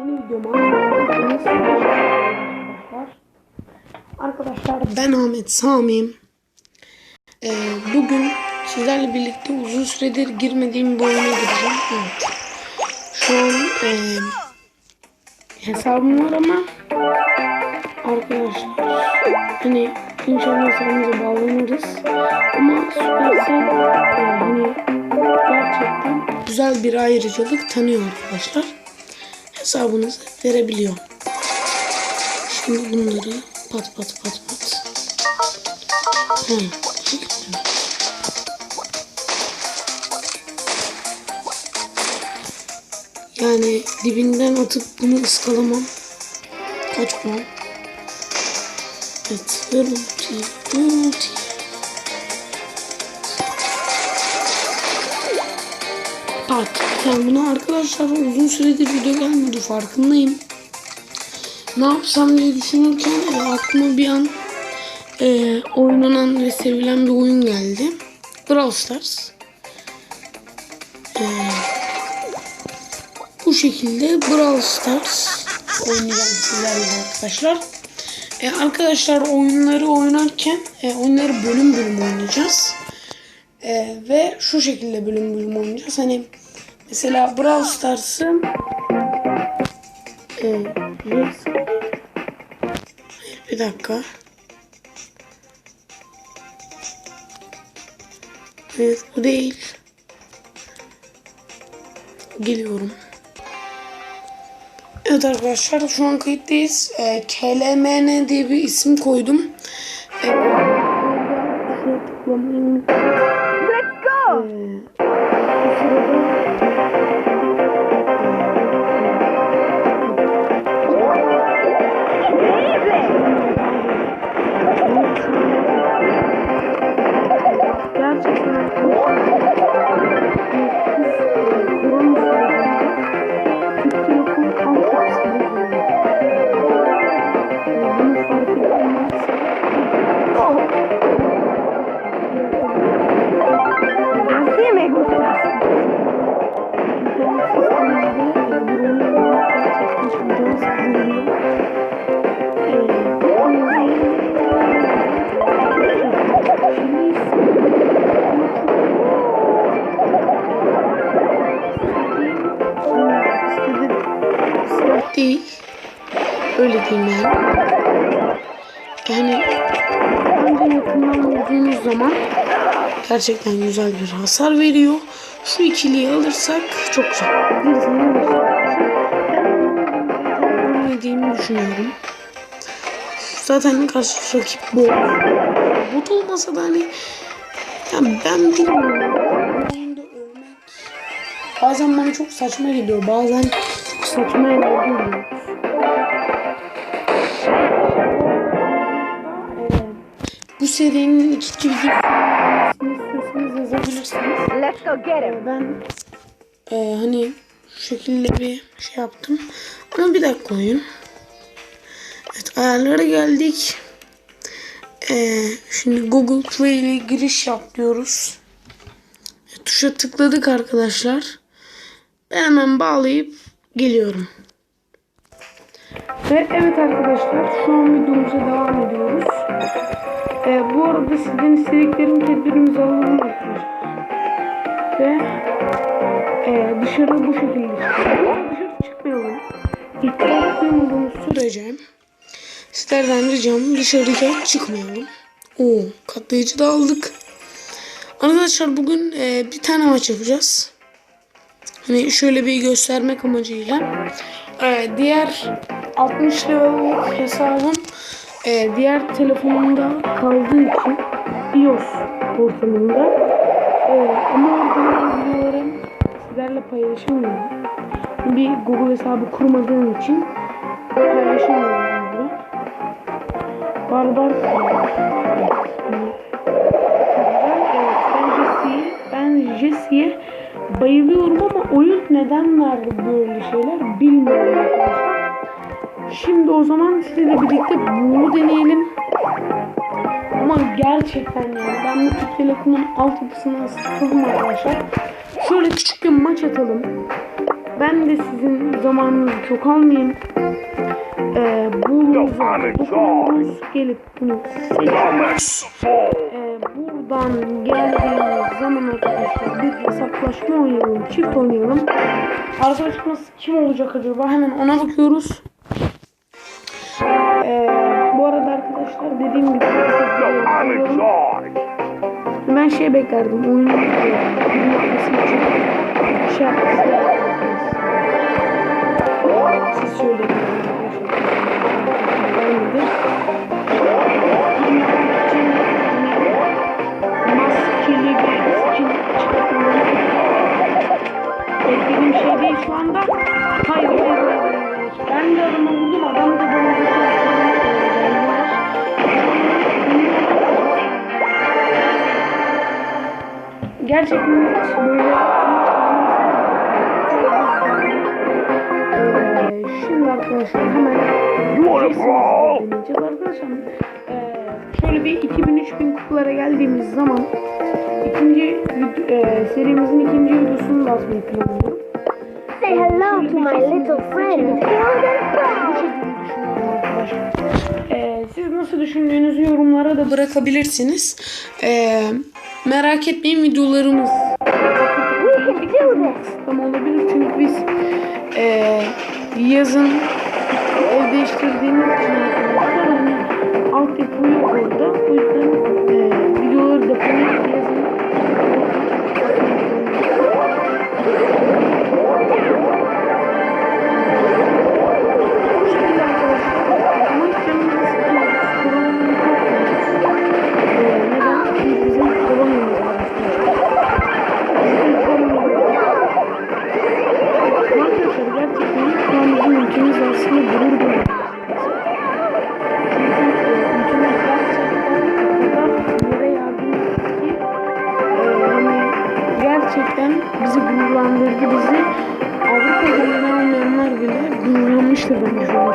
Yeni videoma arkadaşlar. ben Ahmet Sami'yim. Ee, bugün sizlerle birlikte uzun süredir girmediğim bir oyuna gireceğim. Evet. Şu an e, hesabım var ama arkadaşlar hani inşallah hesabımıza bağlanırız. Ama Supercell e, hani gerçekten güzel bir ayrıcalık tanıyor arkadaşlar. Hesabınızı verebiliyor. Şimdi bunları pat pat pat pat. He, Yani dibinden atıp bunu ıskalamam. Kaç puan? Evet. Yani buna arkadaşlar uzun süredir video gelmedi farkındayım. Ne yapsam diye düşünürken e, aklıma bir an e, oynanan ve sevilen bir oyun geldi. Brawl Stars. E, bu şekilde Brawl Stars oynayacağım sizlerle arkadaşlar. E, arkadaşlar oyunları oynarken e, oyunları bölüm bölüm oynayacağız. E, ve şu şekilde bölüm bölüm oynayacağız. Hani mesela Brawl Stars'ı e, bir dakika. Evet bu değil. Geliyorum. Evet arkadaşlar şu an kayıttayız. E, KLMN diye bir isim koydum. E, şuraya değil. Öyle diyeyim yani. Yani bence yakından vurduğunuz zaman gerçekten güzel bir hasar veriyor. Şu ikiliyi alırsak çok güzel. Ölmediğimi düşünüyorum. Zaten karşı rakip bot. Bot olmasa da hani ya ben bilmiyorum. Bu bazen bana çok saçma geliyor. Bazen saçma geliyor. Bu serinin ikinci videosunu istiyorsanız yazabilirsiniz. Let's go get him. Ben e, hani şu şekilde bir şey yaptım. Ama bir dakika oyun. Evet ayarlara geldik. E, şimdi Google Play ile giriş yap diyoruz. E, tuşa tıkladık arkadaşlar. Ben hemen bağlayıp geliyorum. Ve evet arkadaşlar şu an videomuza devam ediyoruz. Ee, bu arada sizden istediklerim tedbirimizi alalım arkadaşlar. Ve e, dışarı bu şekilde çıkıyoruz. Dışarı çıkmayalım. İhtiyaç duymadığımız sürece sizlerden ricam dışarıya çıkmayalım. Oo, katlayıcı da aldık. Arkadaşlar bugün e, bir tane maç yapacağız. Hani şöyle bir göstermek amacıyla. Ee, diğer 60 level hesabım e, diğer telefonumda kaldığı için iOS ortamında e, ama orada videolarım sizlerle paylaşamıyorum. Bir Google hesabı kurmadığım için paylaşamıyorum. Barbar ben Jesse'yi ben Jesse'ye bayılıyorum ama oyun neden verdi böyle şeyler bilmiyorum arkadaşlar. Şimdi o zaman sizle birlikte bunu deneyelim. Ama gerçekten yani ben bu Türk Telekom'un altyapısına sıkıldım arkadaşlar. Şöyle küçük bir maç atalım. ben de sizin zamanınızı çok almayayım. Ee, bulumuza dokunuyoruz. Gelip bunu seçiyoruz. Ee, buradan geldiğimiz zaman arkadaşlar bir hesaplaşma oynayalım. Çift oynayalım. Arkadaşımız kim olacak acaba? Hemen ona bakıyoruz. Ee, bu arada arkadaşlar dediğim gibi ben şey beklerdim oyunun yapması şey yapması siz söyleyin Beğenmedi. Maskeli Gerçekten böyle Ee, şimdi arkadaşlar hemen deneyeceğiz arkadaşlar. Ee, şöyle bir 2000-3000 kupalara geldiğimiz zaman ikinci e, serimizin ikinci videosunu da atmayı planlıyorum. Say hello to my little friend. Ee, siz nasıl düşündüğünüzü yorumlara da bırakabilirsiniz. Ee, merak etmeyin videolarımız kısıtlama olabilir çünkü biz ee, yazın ev değiştirdiğimiz için altyapı yok orada. O yüzden bizi gururlandırdı bizi. Avrupa Birliği'ne olmayanlar bile gururlanmıştır bence şu an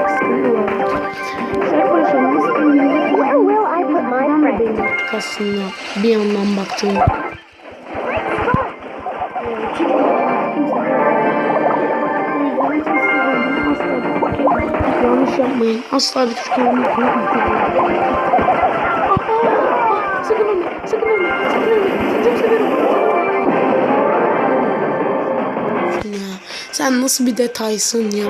Where will I put my buradan da friend? beğendik aslında bir yandan baktığımda. Yanlış yapmayın. Asla bir Türk olmayı sen nasıl bir detaysın ya.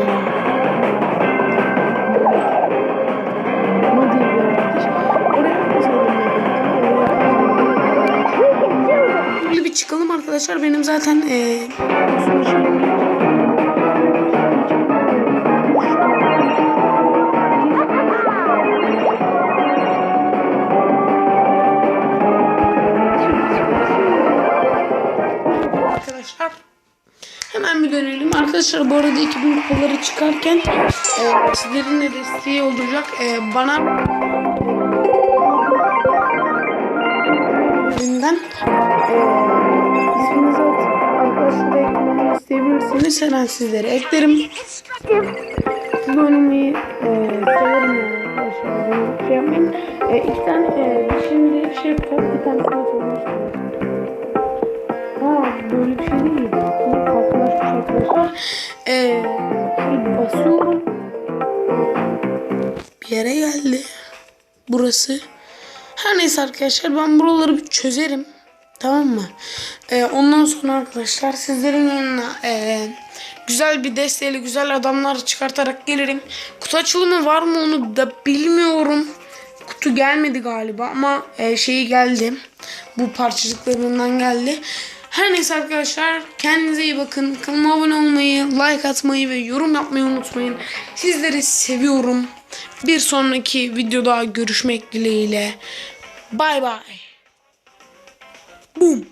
Böyle bir çıkalım arkadaşlar. Benim zaten eee bir dönelim. Arkadaşlar bu arada 2000 kupaları çıkarken eee sizlerin de desteği olacak. Eee, bana üzerinden eee isminizi atıp arkadaşlara eklemeyi isteyebilirsiniz. Hemen sizlere eklerim. Siz oynamayı eee severim yani arkadaşlar. Şey yapmayın. Eee iki tane eee şimdi şey yapacağız. Bir tanesini açalım. Ha böyle bir şey değil. Arkadaşlar. Şöyle basıyorum. Bir yere geldi. Burası. Her neyse arkadaşlar ben buraları bir çözerim. Tamam mı? Ee, ondan sonra arkadaşlar sizlerin yanına ee, güzel bir desteğiyle güzel adamlar çıkartarak gelirim. Kutu açılımı var mı onu da bilmiyorum. Kutu gelmedi galiba ama ee, şeyi geldi. Bu parçacıklarından geldi. Her neyse arkadaşlar kendinize iyi bakın. Kanalıma abone olmayı, like atmayı ve yorum yapmayı unutmayın. Sizleri seviyorum. Bir sonraki videoda görüşmek dileğiyle. Bay bay. Boom.